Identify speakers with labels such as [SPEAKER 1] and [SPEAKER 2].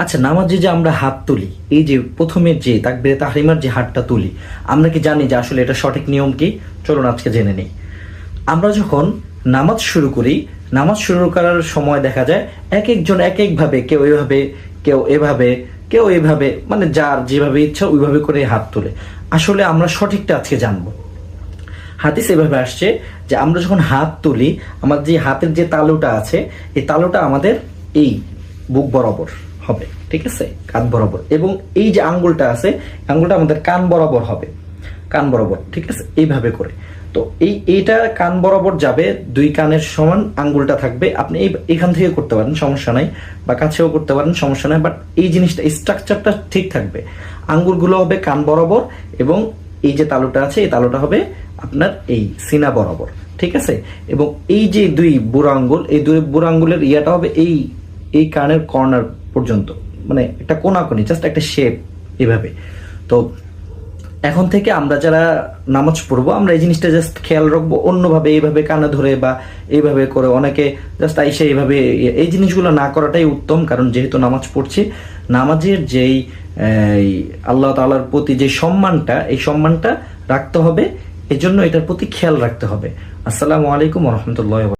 [SPEAKER 1] আচ্ছা নামাজে যে আমরা হাত তুলি, এই যে প্রথমের যে তাকবিরে তাহরিমার যে হাতটা তুলি, আমরা কি জানি যে আসলে এটা সঠিক নিয়ম কি? চলুন আজকে জেনে নেই। আমরা যখন নামাজ শুরু করি, নামাজ শুরু করার সময় দেখা যায় এক একজন এক একভাবে কেউ এভাবে কেউ এভাবে কেউ এভাবে মানে যার যেভাবে ইচ্ছা ওইভাবে করে হাত তোলে। আসলে আমরা সঠিকটা আজকে জানব। হাদিস এভাবে আসছে যে আমরা যখন হাত তুলি, আমার যে হাতের যে তালুটা আছে, এই তালুটা আমাদের এই বুক বরাবর। হবে, ঠিক আছে? কাঁধ বরাবর। এবং এই যে আঙ্গুলটা আছে, আঙ্গুলটা আমাদের কান বরাবর হবে। কান বরাবর, ঠিক আছে? এইভাবে করে। তো এই, এইটা কান বরাবর যাবে, দুই কানের সমান আঙ্গুলটা থাকবে। আপনি এই, এখান থেকে করতে পারেন, সমস্যা নাই। বা কাছেও করতে পারেন, সমস্যা নাই। বাট এই জিনিসটা স্ট্রাকচারটা ঠিক থাকবে। আঙ্গুলগুলো হবে কান বরাবর এবং এই যে তালুটা আছে, এই তালুটা হবে আপনার এই সিনা বরাবর, ঠিক আছে? এবং এই যে দুই বুড়ো আঙ্গুল, এই দুই বুড়ো আঙ্গুলের ইয়াটা হবে এই এই কানের কর্নার পর্যন্ত মানে একটা কোনাকুনি জাস্ট একটা শেপ এভাবে। তো এখন থেকে আমরা যারা নামাজ পড়ব, আমরা এই জিনিসটা জাস্ট খেয়াল রাখব, অন্যভাবে এইভাবে কানে ধরে বা এইভাবে করে অনেকে জাস্ট আইসে এইভাবে এই জিনিসগুলো না করাটাই উত্তম, কারণ যেহেতু নামাজ পড়ছি, নামাজের যেই আল্লাহ তাআলার প্রতি যে সম্মানটা, এই সম্মানটা রাখতে হবে, এজন্য এটার প্রতি খেয়াল রাখতে হবে। আসসালামু আলাইকুম রহমতুল্লাহ